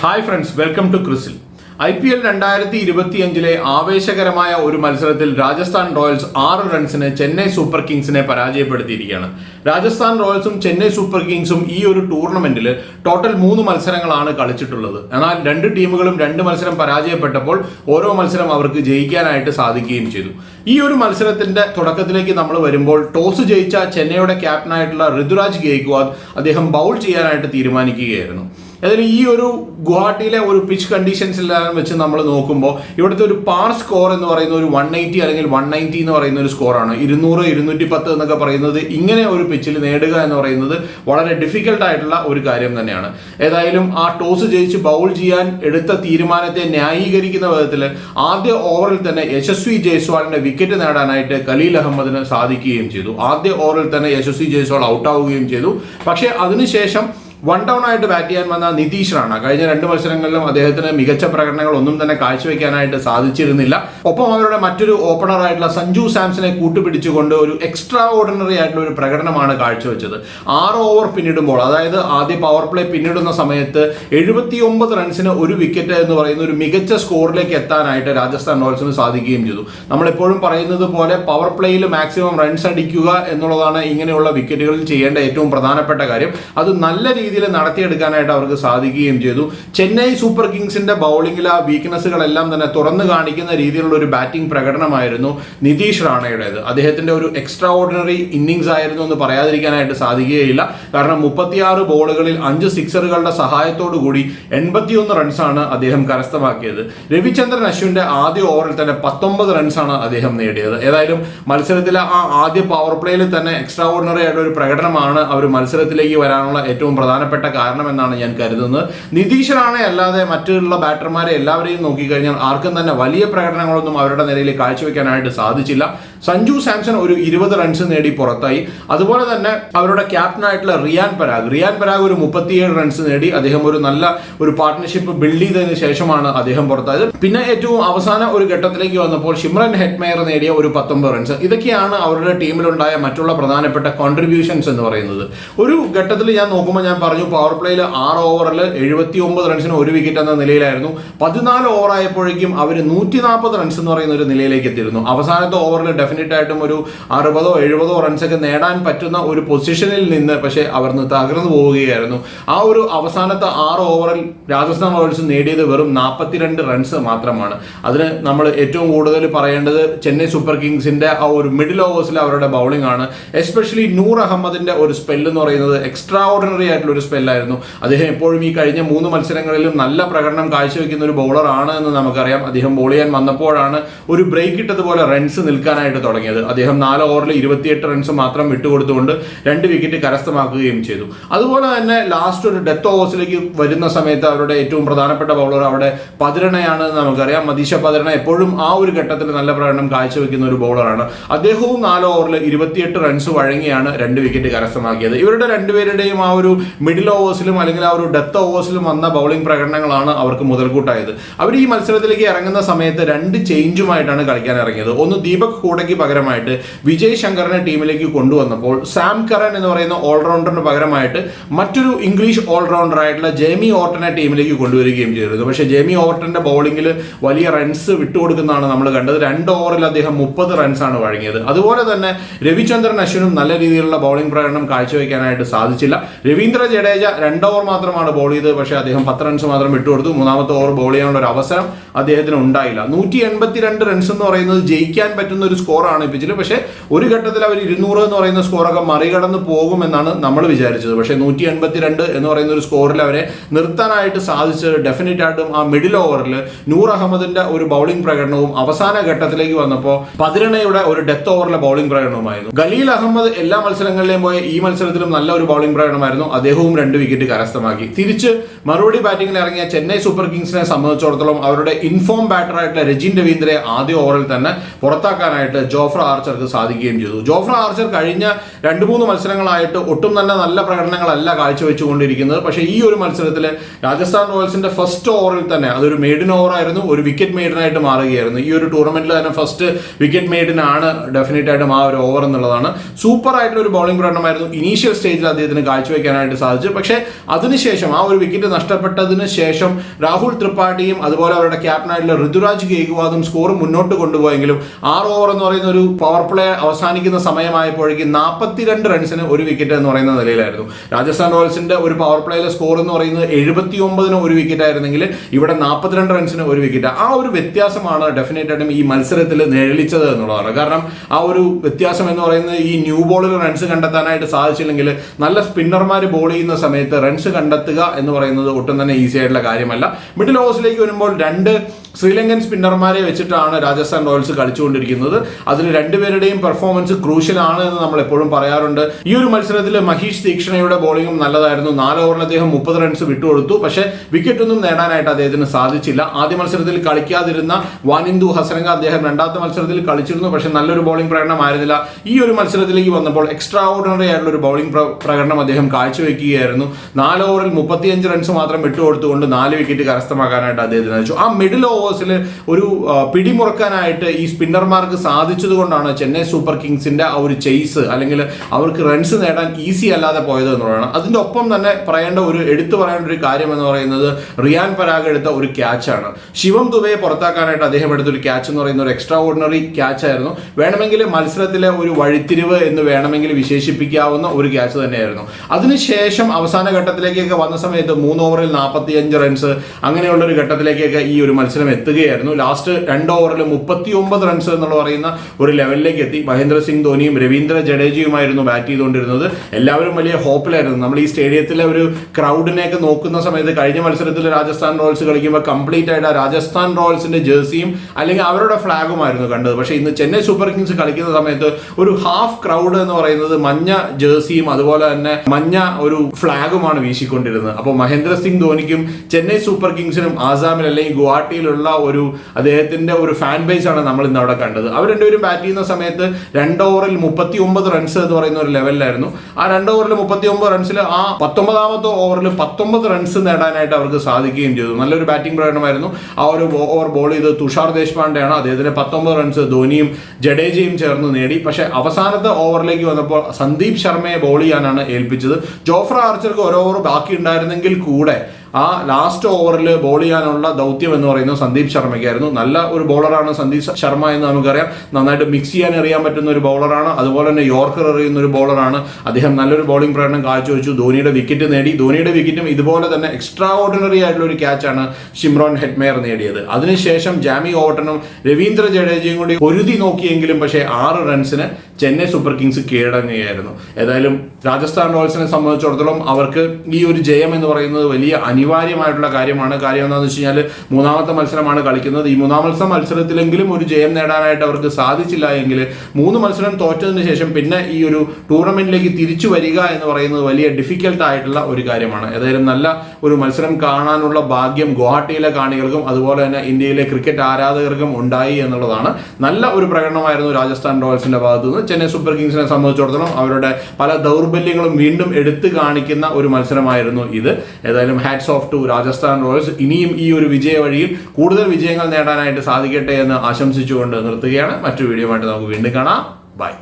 Hi friends welcome to ക്രിസിൽ I P L രണ്ടായിരത്തി ഇരുപത്തിയഞ്ചിലെ ആവേശകരമായ ഒരു മത്സരത്തിൽ രാജസ്ഥാൻ റോയൽസ് ആറ് റൺസിന് ചെന്നൈ സൂപ്പർ കിങ്സിനെ പരാജയപ്പെടുത്തിയിരിക്കുകയാണ്. രാജസ്ഥാൻ റോയൽസും ചെന്നൈ സൂപ്പർ കിങ്സും ഈ ഒരു ടൂർണമെന്റിൽ ടോട്ടൽ മൂന്ന് മത്സരങ്ങളാണ് കളിച്ചിട്ടുള്ളത്. എന്നാൽ രണ്ട് ടീമുകളും രണ്ട് മത്സരം പരാജയപ്പെട്ടപ്പോൾ ഓരോ മത്സരം അവർക്ക് ജയിക്കാനായിട്ട് സാധിക്കുകയും ചെയ്തു. ഈ ഒരു മത്സരത്തിന്റെ തുടക്കത്തിലേക്ക് നമ്മൾ വരുമ്പോൾ ടോസ് ജയിച്ച ചെന്നൈയുടെ ക്യാപ്റ്റനായിട്ടുള്ള ഋതുരാജ് ഗെയ്ക്വാദ് അദ്ദേഹം ബൗൾ ചെയ്യാനായിട്ട് തീരുമാനിക്കുകയായിരുന്നു. അതായത് ഈ ഒരു ഗുവാഹട്ടിയിലെ ഒരു പിച്ച് കണ്ടീഷൻസിലെല്ലാം വെച്ച് നമ്മൾ നോക്കുമ്പോൾ ഇവിടുത്തെ ഒരു പാർ സ്കോർ എന്ന് പറയുന്ന ഒരു വൺ എയ്റ്റി അല്ലെങ്കിൽ വൺ നയന്റി എന്ന് പറയുന്ന ഒരു സ്കോറാണ് ഇരുന്നൂറ് ഇരുന്നൂറ്റി പത്ത് എന്നൊക്കെ പറയുന്നത് ഇങ്ങനെ ഒരു പിച്ചിൽ നേടുക എന്ന് പറയുന്നത് വളരെ ഡിഫിക്കൽട്ട് ആയിട്ടുള്ള ഒരു കാര്യം തന്നെയാണ്. ഏതായാലും ആ ടോസ് ജയിച്ച് ബൗൾ ചെയ്യാൻ എടുത്ത തീരുമാനത്തെ ന്യായീകരിക്കുന്ന വിധത്തിൽ ആദ്യ ഓവറിൽ തന്നെ യശസ്വി ജയ്സ്വാളിന്റെ വിക്കറ്റ് നേടാനായിട്ട് ഖലീൽ അഹമ്മദിന് സാധിക്കുകയും ചെയ്തു. ആദ്യ ഓവറിൽ തന്നെ യശസ്വി ജയ്സ്വാൾ ഔട്ടാവുകയും ചെയ്തു. പക്ഷേ അതിനുശേഷം വൺ ഡൗൺ ആയിട്ട് ബാറ്റ് ചെയ്യാൻ വന്ന നിതീഷാണ് കഴിഞ്ഞ രണ്ട് മത്സരങ്ങളിലും അദ്ദേഹത്തിന് മികച്ച പ്രകടനങ്ങൾ ഒന്നും തന്നെ കാഴ്ചവെക്കാനായിട്ട് സാധിച്ചിരുന്നില്ല. ഒപ്പം അവരുടെ മറ്റൊരു ഓപ്പണർ ആയിട്ടുള്ള സഞ്ജു സാംസനെ കൂട്ടുപിടിച്ചുകൊണ്ട് ഒരു എക്സ്ട്രാ ഓർഡിനറി ആയിട്ടുള്ള ഒരു പ്രകടനമാണ് കാഴ്ചവെച്ചത്. ആറ് ഓവർ പിന്നിടുമ്പോൾ അതായത് ആദ്യ പവർ പ്ലേ പിന്നിടുന്ന സമയത്ത് എഴുപത്തി ഒമ്പത് റൺസിന് ഒരു വിക്കറ്റ് എന്ന് പറയുന്ന ഒരു മികച്ച സ്കോറിലേക്ക് എത്താനായിട്ട് രാജസ്ഥാൻ റോയൽസിന് സാധിക്കുകയും ചെയ്തു. നമ്മളെപ്പോഴും പറയുന്നത് പോലെ പവർ പ്ലേയിൽ മാക്സിമം റൺസ് അടിക്കുക എന്നുള്ളതാണ് ഇങ്ങനെയുള്ള വിക്കറ്റുകളിൽ ചെയ്യേണ്ട ഏറ്റവും പ്രധാനപ്പെട്ട കാര്യം. അത് നല്ല രീതിയിൽ നടത്തിയെടുക്കാനായിട്ട് അവർക്ക് സാധിക്കുകയും ചെയ്തു. ചെന്നൈ സൂപ്പർ കിങ്സിന്റെ ബൗളിംഗിൽ ആ വീക്ക്നെസ്സുകളെല്ലാം തന്നെ തുറന്നു കാണിക്കുന്ന രീതിയിലുള്ള ഒരു ബാറ്റിംഗ് പ്രകടനമായിരുന്നു നിതീഷ് റാണയുടേത്. അദ്ദേഹത്തിന്റെ ഒരു എക്സ്ട്രാ ഓർഡിനറി ഇന്നിങ്സ് ആയിരുന്നു എന്ന് പറയാതിരിക്കാനായിട്ട് സാധിക്കുകയില്ല. കാരണം മുപ്പത്തിയാറ് ബോളുകളിൽ അഞ്ച് സിക്സറുകളുടെ സഹായത്തോടു കൂടി എൺപത്തിയൊന്ന് റൺസാണ് അദ്ദേഹം കരസ്ഥമാക്കിയത്. രവിചന്ദ്രൻ അശ്വിന്റെ ആദ്യ ഓവറിൽ തന്നെ പത്തൊമ്പത് റൺസാണ് അദ്ദേഹം നേടിയത്. ഏതായാലും മത്സരത്തിലെ ആ ആദ്യ പവർ പ്ലേയിൽ തന്നെ എക്സ്ട്രാ ഓർഡിനറി ആയിട്ടുള്ള ഒരു പ്രകടനമാണ് അവർ മത്സരത്തിലേക്ക് വരാനുള്ള ഏറ്റവും പ്രധാനപ്പെട്ട കാരണം എന്നാണ് ഞാൻ കരുതുന്നത്. നിതീഷനാണ് അല്ലാതെ മറ്റുള്ള ബാറ്റർമാരെ എല്ലാവരെയും നോക്കിക്കഴിഞ്ഞാൽ ആർക്കും തന്നെ വലിയ പ്രകടനങ്ങളൊന്നും അവരുടെ നിലയിൽ കാഴ്ചവെക്കാനായിട്ട് സാധിച്ചില്ല. സഞ്ജു സാംസൺ ഒരു ഇരുപത് റൺസ് നേടി പുറത്തായി. അതുപോലെ തന്നെ അവരുടെ ക്യാപ്റ്റനായിട്ടുള്ള റിയാൻ പരാഗ്. റിയാൻ പരാഗ് ഒരു മുപ്പത്തിയേഴ് റൺസ് നേടി. അദ്ദേഹം ഒരു നല്ല ഒരു പാർട്ട്ണർഷിപ്പ് ബിൽഡ് ചെയ്തതിന് ശേഷമാണ് അദ്ദേഹം പുറത്തായത്. പിന്നെ ഏറ്റവും അവസാന ഒരു ഘട്ടത്തിലേക്ക് വന്നപ്പോൾ ഷിമ്രൻ ഹെറ്റ്മെയർ നേടിയ ഒരു പത്തൊമ്പത് റൺസ് ഇതൊക്കെയാണ് അവരുടെ ടീമിലുണ്ടായ മറ്റുള്ള പ്രധാനപ്പെട്ട കോൺട്രിബ്യൂഷൻസ് എന്ന് പറയുന്നത്. ഒരു ഘട്ടത്തിൽ ഞാൻ നോക്കുമ്പോൾ ഞാൻ പറഞ്ഞു പവർ പ്ലേയിൽ ആറ് ഓവറിൽ എഴുപത്തി ഒമ്പത് റൺസിന് ഒരു വിക്കറ്റ് എന്ന നിലയിലായിരുന്നു. പതിനാല് ഓവറായപ്പോഴേക്കും അവർ നൂറ്റി നാൽപ്പത് റൺസ് എന്ന് പറയുന്ന ഒരു നിലയിലേക്ക് എത്തിയിരുന്നു. അവസാനത്തെ ഓവറിൽ ഡെഫിനറ്റ് ആയിട്ടും ഒരു അറുപതോ എഴുപതോ റൺസൊക്കെ നേടാൻ പറ്റുന്ന ഒരു പൊസിഷനിൽ നിന്ന് പക്ഷേ അവർ തകർന്നു പോവുകയായിരുന്നു. ആ ഒരു അവസാനത്തെ ആറ് ഓവറിൽ രാജസ്ഥാൻ റോയൽസ് നേടിയത് വെറും നാൽപ്പത്തിരണ്ട് റൺസ് മാത്രമാണ്. അതിന് നമ്മൾ ഏറ്റവും കൂടുതൽ പറയേണ്ടത് ചെന്നൈ സൂപ്പർ കിങ്സിന്റെ ആ ഒരു മിഡിൽ ഓവേഴ്സിലെ അവരുടെ ബൗളിംഗ് ആണ്. എസ്പെഷ്യലി നൂർ അഹമ്മദിന്റെ ഒരു സ്പെല്ല് എന്ന് പറയുന്നത് എക്സ്ട്രാ ഓർഡിനറി ആയിട്ടുള്ള ഒരു സ്പെല്ലായിരുന്നു അദ്ദേഹം എപ്പോഴും ഈ കഴിഞ്ഞ മൂന്ന് മത്സരങ്ങളിലും നല്ല പ്രകടനം കാഴ്ചവെക്കുന്ന ഒരു ബൗളർ ആണ് എന്ന് നമുക്കറിയാം. അദ്ദേഹം ബോൾ ചെയ്യാൻ വന്നപ്പോഴാണ് ഒരു ബ്രേക്ക് ഇട്ടതുപോലെ റൺസ് നിൽക്കാനായിട്ട് തുടങ്ങിയത്. അദ്ദേഹം നാല് ഓവറിൽ ഇരുപത്തിയെട്ട് റൺസ് മാത്രം വിട്ടുകൊടുത്തുകൊണ്ട് രണ്ട് വിക്കറ്റ് കരസ്ഥമാക്കുകയും ചെയ്തു. അതുപോലെ തന്നെ ലാസ്റ്റ് ഒരു ഡെത്ത് ഓവേഴ്സിലേക്ക് വരുന്ന സമയത്ത് അവരുടെ ഏറ്റവും പ്രധാനപ്പെട്ട ബൗളർ അവിടെ പതിരണയാണ് നമുക്കറിയാം. മതീഷ പതിരണ എപ്പോഴും ആ ഒരു ഘട്ടത്തിൽ നല്ല പ്രകടനം കാഴ്ചവെക്കുന്ന ഒരു ബൗളറാണ് അദ്ദേഹവും നാല് ഓവറിൽ ഇരുപത്തിയെട്ട് റൺസ് വഴങ്ങിയാണ് രണ്ട് വിക്കറ്റ് കരസ്ഥമാക്കിയത്. ഇവരുടെ രണ്ടുപേരുടെയും ആ ഒരു മിഡിൽ ഓവേഴ്സിലും അല്ലെങ്കിൽ ആ ഒരു ഡെത്ത് ഓവേഴ്സിലും വന്ന ബൗളിംഗ് പ്രകടനങ്ങളാണ് അവർക്ക് മുതൽക്കൂട്ടായത്. അവർ ഈ മത്സരത്തിലേക്ക് ഇറങ്ങുന്ന സമയത്ത് രണ്ട് ചേഞ്ചുമായിട്ടാണ് കളിക്കാൻ ഇറങ്ങിയത്. ഒന്ന് ദീപക് ഹൂഡയ്ക്ക് പകരമായിട്ട് വിജയ് ശങ്കറിനെ ടീമിലേക്ക് കൊണ്ടുവന്നപ്പോൾ സാം കറൻ എന്ന് പറയുന്ന ഓൾറൗണ്ടറിന് പകരമായിട്ട് മറ്റൊരു ഇംഗ്ലീഷ് ഓൾറൗണ്ടർ ആയിട്ടുള്ള ജേമി ഓർട്ടനെ ടീമിലേക്ക് കൊണ്ടുവരികയും ചെയ്തിരുന്നു. പക്ഷേ ജേമി ഓർട്ടന്റെ ബൗളിംഗിൽ വലിയ റൺസ് വിട്ടുകൊടുക്കുന്നതാണ് നമ്മൾ കണ്ടത്. രണ്ട് ഓവറിൽ അദ്ദേഹം മുപ്പത് റൺസാണ് വഴങ്ങിയത്. അതുപോലെ തന്നെ രവിചന്ദ്രൻ അശ്വിനും നല്ല രീതിയിലുള്ള ബൗളിംഗ് പ്രകടനം കാഴ്ചവെക്കാനായിട്ട് സാധിച്ചില്ല. രവീന്ദ്ര ജഡേജ രണ്ട് ഓവർ മാത്രമാണ് ബോൾ ചെയ്തത്. പക്ഷേ അദ്ദേഹം പത്ത് റൺസ് മാത്രം വിട്ടുകൊടുത്തു മൂന്നാമത്തെ ഓവർ ബോൾ ചെയ്യാനുള്ള ഒരു അവസരം അദ്ദേഹത്തിന് ഉണ്ടായില്ല. നൂറ്റി എൺപത്തിരണ്ട് റൺസ് എന്ന് പറയുന്നത് ജയിക്കാൻ പറ്റുന്ന ഒരു സ്കോറാണ് പിച്ചിൽ പക്ഷേ ഒരു ഘട്ടത്തിൽ അവർ ഇരുന്നൂറ് എന്ന് പറയുന്ന സ്കോറൊക്കെ മറികടന്ന് പോകുമെന്നാണ് നമ്മൾ വിചാരിച്ചത്. പക്ഷേ നൂറ്റി എൺപത്തിരണ്ട് എന്ന് പറയുന്ന ഒരു സ്കോറിൽ അവരെ നിർത്താനായിട്ട് സാധിച്ചത് ഡെഫിനറ്റ് ആയിട്ടും ആ മിഡിൽ ഓവറിൽ നൂർ അഹമ്മദിന്റെ ഒരു ബൗളിംഗ് പ്രകടനവും അവസാന ഘട്ടത്തിലേക്ക് വന്നപ്പോൾ പതിരണയുടെ ഒരു ഡെത്ത് ഓവറിലെ ബൗളിംഗ് പ്രകടനവുമായിരുന്നു. ഖലീൽ അഹമ്മദ് എല്ലാ മത്സരങ്ങളിലെയും പോയ ഈ മത്സരത്തിലും നല്ല ഒരു ബൗളിംഗ് പ്രകടനമായിരുന്നു. അദ്ദേഹവും രണ്ട് വിക്കറ്റ് കരസ്ഥമാക്കി. തിരിച്ച് മറുപടി ബാറ്റിംഗിൽ ഇറങ്ങിയ ചെന്നൈ സൂപ്പർ കിങ്സിനെ സംബന്ധിച്ചിടത്തോളം അവരുടെ ഇൻഫോം ബാറ്റർ ആയിട്ടുള്ള രജിൻ രവീന്ദ്രയെ ആദ്യ ഓവറിൽ തന്നെ പുറത്താക്കാനായിട്ട് ജോഫ്ര ആർച്ചർക്ക് സാധിക്കുകയും ചെയ്തു. ജോഫ്ര ആർച്ചർ കഴിഞ്ഞ രണ്ട് മൂന്ന് മത്സരങ്ങളായിട്ട് ഒട്ടും തന്നെ നല്ല പ്രകടനങ്ങളല്ല കാഴ്ചവെച്ചുകൊണ്ടിരിക്കുന്നത്. പക്ഷേ ഈ ഒരു മത്സരത്തിൽ രാജസ്ഥാൻ റോയൽസിന്റെ ഫസ്റ്റ് ഓവറിൽ തന്നെ അതൊരു മെയ്ഡിൻ ഓവറായിരുന്നു ഒരു വിക്കറ്റ് മെയ്ഡിനായിട്ട് മാറുകയായിരുന്നു. ഈ ഒരു ടൂർണമെന്റിൽ തന്നെ ഫസ്റ്റ് വിക്കറ്റ് മെയ്ഡിനാണ് ഡെഫിനറ്റ് ആയിട്ടും ആ ഒരു ഓവർ എന്നുള്ളതാണ്. സൂപ്പർ ആയിട്ടുള്ള ഒരു ബൗളിംഗ് പ്രകടനമായിരുന്നു. ഇനീഷ്യൽ സ്റ്റേജിൽ അദ്ദേഹത്തിന് കാഴ്ചവെക്കാനായിട്ട് സാധിച്ചത്. സാധിച്ചു. പക്ഷേ അതിനുശേഷം ആ ഒരു വിക്കറ്റ് നഷ്ടപ്പെട്ടതിന് ശേഷം രാഹുൽ ത്രിപാഠിയും അതുപോലെ അവരുടെ ക്യാപ്റ്റനായിട്ടുള്ള ഋതുരാജ് ഗേഗ്വാദും സ്കോർ മുന്നോട്ട് കൊണ്ടുപോയെങ്കിലും ആറ് ഓവർ എന്ന് പറയുന്ന ഒരു പവർ പ്ലേ അവസാനിക്കുന്ന സമയമായപ്പോഴേക്കും നാൽപ്പത്തിരണ്ട് റൺസിന് ഒരു വിക്കറ്റ് എന്ന് പറയുന്ന നിലയിലായിരുന്നു. രാജസ്ഥാൻ റോയൽസിന്റെ ഒരു പവർ പ്ലേയിലെ സ്കോർ എന്ന് പറയുന്നത് എഴുപത്തി ഒമ്പതിന് ഒരു വിക്കറ്റ് ആയിരുന്നെങ്കിൽ ഇവിടെ നാൽപ്പത്തിരണ്ട് റൺസിന് ഒരു വിക്കറ്റ് ആ ഒരു വ്യത്യാസമാണ് ഡെഫിനറ്റ് ആയിട്ടും ഈ മത്സരത്തിൽ നിഴലിച്ചത് എന്നുള്ളതാണ്. കാരണം ആ ഒരു വ്യത്യാസം എന്ന് പറയുന്നത് ഈ ന്യൂ ബോളിൽ റൺസ് കണ്ടെത്താനായിട്ട് സാധിച്ചില്ലെങ്കിൽ നല്ല സ്പിന്നർമാർ ബോൾ ചെയ്യുന്ന സമയത്ത് റൺസ് കണ്ടെത്തുക എന്ന് പറയുന്നത് ഒട്ടും തന്നെ ഈസി ആയിട്ടുള്ള കാര്യമല്ല. മിഡിൽ ഓവേഴ്സിലേക്ക് വരുമ്പോൾ രണ്ട് ശ്രീലങ്കൻ സ്പിന്നർമാരെ വെച്ചിട്ടാണ് രാജസ്ഥാൻ റോയൽസ് കളിച്ചുകൊണ്ടിരിക്കുന്നത്. അതിൽ രണ്ടുപേരുടെയും പെർഫോമൻസ് ക്രൂഷ്യൽ ആണ് എന്ന് നമ്മൾ എപ്പോഴും പറയാറുണ്ട്. ഈ ഒരു മത്സരത്തിൽ മഹീഷ് തീക്ഷണയുടെ ബോളിംഗും നല്ലതായിരുന്നു. നാല് ഓവറിൽ അദ്ദേഹം മുപ്പത് റൺസ് വിട്ടുകൊടുത്തു. പക്ഷേ വിക്കറ്റൊന്നും നേടാനായിട്ട് അദ്ദേഹത്തിന് സാധിച്ചില്ല. ആദ്യ മത്സരത്തിൽ കളിക്കാതിരുന്ന വാനിന്ദു ഹസരംഗ അദ്ദേഹം രണ്ടാമത്തെ മത്സരത്തിൽ കളിച്ചിരുന്നു. പക്ഷേ നല്ലൊരു ബോളിംഗ് പ്രകടനമായിരുന്നില്ല. ഈ ഒരു മത്സരത്തിലേക്ക് വന്നപ്പോൾ എക്സ്ട്രാ ഓർഡിനറി ആയിട്ടുള്ള ഒരു ബോളിംഗ് പ്രകടനം അദ്ദേഹം കാഴ്ചവെക്കുകയായിരുന്നു. നാല് ഓവറിൽ മുപ്പത്തിയഞ്ച് റൺസ് മാത്രം വിട്ടുകൊടുത്തുകൊണ്ട് നാല് വിക്കറ്റ് കരസ്ഥമാക്കാനായിട്ട് അദ്ദേഹത്തിന് സാധിച്ചു. ആ മിഡിൽ ഓവേഴ്സിൽ ഒരു പിടിമുറക്കാനായിട്ട് ഈ സ്പിന്നർമാർക്ക് സാധിച്ചതുകൊണ്ടാണ് ചെന്നൈ സൂപ്പർ കിങ്സിന്റെ ആ ഒരു ചെയ്സ് അല്ലെങ്കിൽ അവർക്ക് റൺസ് നേടാൻ ഈസി അല്ലാതെ പോയത് എന്നുള്ളതാണ്. അതിന്റെ ഒപ്പം തന്നെ പറയേണ്ട ഒരു എടുത്തു പറയേണ്ട ഒരു കാര്യം എന്ന് പറയുന്നത് റിയാൻ പരാഗ് എടുത്ത ഒരു ക്യാച്ചാണ് ശിവം ദുബയെ പുറത്താക്കാനായിട്ട് അദ്ദേഹം എടുത്ത ഒരു ക്യാച്ച് എന്ന് പറയുന്ന ഒരു എക്സ്ട്രാ ഓർഡിനറി ക്യാച്ച് ആയിരുന്നു. വേണമെങ്കിൽ മത്സരത്തിലെ ഒരു വഴിത്തിരിവ് എന്ന് വേണമെങ്കിൽ വിശേഷിപ്പിക്കാവുന്ന ഒരു ക്യാച്ച് തന്നെയായിരുന്നു. അതിനുശേഷം അവസാന ഘട്ടത്തിലേക്കൊക്കെ വന്ന സമയത്ത് മൂന്ന് ഓവറിൽ നാൽപ്പത്തി അഞ്ച് റൺസ് അങ്ങനെയുള്ള ഒരു ഘട്ടത്തിലേക്കൊക്കെ ഈ ഒരു മത്സരം എത്തുകയായിരുന്നു. ലാസ്റ്റ് രണ്ട് ഓവറിൽ മുപ്പത്തി ഒമ്പത് റൺസ് എന്നുള്ള പറയുന്ന ഒരു ലെവലിലേക്ക് എത്തി. മഹേന്ദ്ര സിംഗ് ധോനിയും രവീന്ദ്ര ജഡേജയുമായിരുന്നു ബാറ്റ് ചെയ്തുകൊണ്ടിരുന്നത്. എല്ലാവരും വലിയ ഹോപ്പിലായിരുന്നു നമ്മൾ ഈ സ്റ്റേഡിയത്തിലെ ഒരു ക്രൗഡിനെയൊക്കെ നോക്കുന്ന സമയത്ത് കഴിഞ്ഞ മത്സരത്തിൽ രാജസ്ഥാൻ റോയൽസ് കളിക്കുമ്പോൾ കംപ്ലീറ്റ് ആയിട്ട് ആ രാജസ്ഥാൻ റോയൽസിന്റെ ജേഴ്സിയും അല്ലെങ്കിൽ അവരുടെ ഫ്ലാഗുമായിരുന്നു കണ്ടത്. പക്ഷേ ഇന്ന് ചെന്നൈ സൂപ്പർ കിങ്സ് കളിക്കുന്ന സമയത്ത് ഒരു ഹാഫ് ക്രൗഡ് എന്ന് പറയുന്നത് മഞ്ഞ ജേഴ്സിയും അതുപോലെ തന്നെ മഞ്ഞ ഒരു ഫ്ലാഗുമാണ് വീശിക്കൊണ്ടിരുന്നത്. അപ്പോൾ മഹേന്ദ്ര സിംഗ് ധോനിക്കും ചെന്നൈ സൂപ്പർ കിങ്സിനും ആസാമിൽ അല്ലെങ്കിൽ ഗുവാഹട്ടിയിലുള്ള ഒരു അദ്ദേഹത്തിന്റെ ഒരു ഫാൻ ബേസ് ആണ് നമ്മൾ ഇന്ന് അവിടെ കണ്ടത്. അവർ രണ്ടുപേരും ബാറ്റ് ചെയ്യുന്ന സമയത്ത് രണ്ട് ഓവറിൽ മുപ്പത്തി ഒമ്പത് റൺസ് എന്ന് പറയുന്ന ഒരു ലെവലിലായിരുന്നു ആ രണ്ട് ഓവറിൽ മുപ്പത്തി ഒമ്പത് റൺസിൽ ആ പത്തൊമ്പതാമത്തെ ഓവറിൽ പത്തൊമ്പത് റൺസ് നേടാനായിട്ട് അവർക്ക് സാധിക്കുകയും ചെയ്തു. നല്ലൊരു ബാറ്റിംഗ് പ്രകടനമായിരുന്നു. ആ ഒരു ഓവർ ബോൾ ചെയ്ത് തുഷാർ ദേശ്പാണ്ഡെയാണ്. അദ്ദേഹത്തിന് പത്തൊമ്പത് റൺസ് ധോനിയും ജഡേജയും ചേർന്ന് നേടി. പക്ഷെ അവസാനത്തെ ഓവറിലേക്ക് വന്നപ്പോൾ സന്ദീപ് ശർമ്മയെ ബോൾ ചെയ്യാനാണ് ഏൽപ്പിച്ചത്. ജോഫ്ര ആർച്ചർക്ക് ഒരു ഓവർ ബാക്കി ഉണ്ടായിരുന്നെങ്കിൽ കൂടെ ആ ലാസ്റ്റ് ഓവറിൽ ബോൾ ചെയ്യാനുള്ള ദൗത്യം എന്ന് പറയുന്നത് സന്ദീപ് ശർമ്മയ്ക്കായിരുന്നു. നല്ല ഒരു ബോളറാണ് സന്ദീപ് ശർമ്മ എന്ന് നമുക്കറിയാം. നന്നായിട്ട് മിക്സ് ചെയ്യാൻ അറിയാൻ പറ്റുന്ന ഒരു ബോളറാണ് അതുപോലെ തന്നെ യോർക്കർ എറിയുന്ന ഒരു ബോളറാണ് അദ്ദേഹം നല്ലൊരു ബോളിംഗ് പ്രകടനം കാഴ്ചവെച്ചു. ധോണിയുടെ വിക്കറ്റ് നേടി. ധോണിയുടെ വിക്കറ്റും ഇതുപോലെ തന്നെ എക്സ്ട്രാ ഓർഡിനറി ആയിട്ടുള്ള ഒരു ക്യാച്ചാണ് ഷിംറോൺ ഹെഡ്മേയർ നേടിയത്. അതിനുശേഷം ജാമി ഓട്ടനും രവീന്ദ്ര ജഡേജയും കൂടി പൊരുതി നോക്കിയെങ്കിലും പക്ഷേ ആറ് റൺസിന് ചെന്നൈ സൂപ്പർ കിങ്സ് കീഴടങ്ങുകയായിരുന്നു. ഏതായാലും രാജസ്ഥാൻ റോയൽസിനെ സംബന്ധിച്ചിടത്തോളം അവർക്ക് ഈ ഒരു ജയം എന്ന് പറയുന്നത് വലിയ അനിവാര്യമായിട്ടുള്ള കാര്യമാണ്. കാര്യം എന്താണെന്ന് വെച്ച് കഴിഞ്ഞാൽ മൂന്നാമത്തെ മത്സരമാണ് കളിക്കുന്നത്. ഈ മൂന്നാമത്തെ മത്സരത്തിലെങ്കിലും ഒരു ജയം നേടാനായിട്ട് അവർക്ക് സാധിച്ചില്ല എങ്കിൽ മൂന്ന് മത്സരം തോറ്റതിന് ശേഷം പിന്നെ ഈ ഒരു ടൂർണമെന്റിലേക്ക് തിരിച്ചു വരിക എന്ന് പറയുന്നത് വലിയ ഡിഫിക്കൽട്ട് ആയിട്ടുള്ള ഒരു കാര്യമാണ്. ഏതായാലും നല്ല ഒരു മത്സരം കാണാനുള്ള ഭാഗ്യം ഗുവാഹട്ടിയിലെ കാണികൾക്കും അതുപോലെ തന്നെ ഇന്ത്യയിലെ ക്രിക്കറ്റ് ആരാധകർക്കും ഉണ്ടായി എന്നുള്ളതാണ്. നല്ല ഒരു പ്രകടനമായിരുന്നു രാജസ്ഥാൻ റോയൽസിന്റെ ഭാഗത്തു നിന്ന് ചെന്നൈ സൂപ്പർ കിങ്സിനെ സംബന്ധിച്ചിടത്തോളം അവരുടെ പല ദൗർബല്യങ്ങളും വീണ്ടും എടുത്തു കാണിക്കുന്ന ഒരു മത്സരമായിരുന്നു ഇത്. ഏതായാലും hats off to Rajasthan Royals ഇനിയും ഈ ഒരു വിജയ വഴിയിൽ കൂടുതൽ വിജയങ്ങൾ നേടാനായിട്ട് സാധിക്കട്ടെ എന്ന് ആശംസിച്ചുകൊണ്ട് നിർത്തുകയാണ്. മറ്റൊരു വീഡിയോ ആയിട്ട് നമുക്ക് വീണ്ടും കാണാം. ബൈ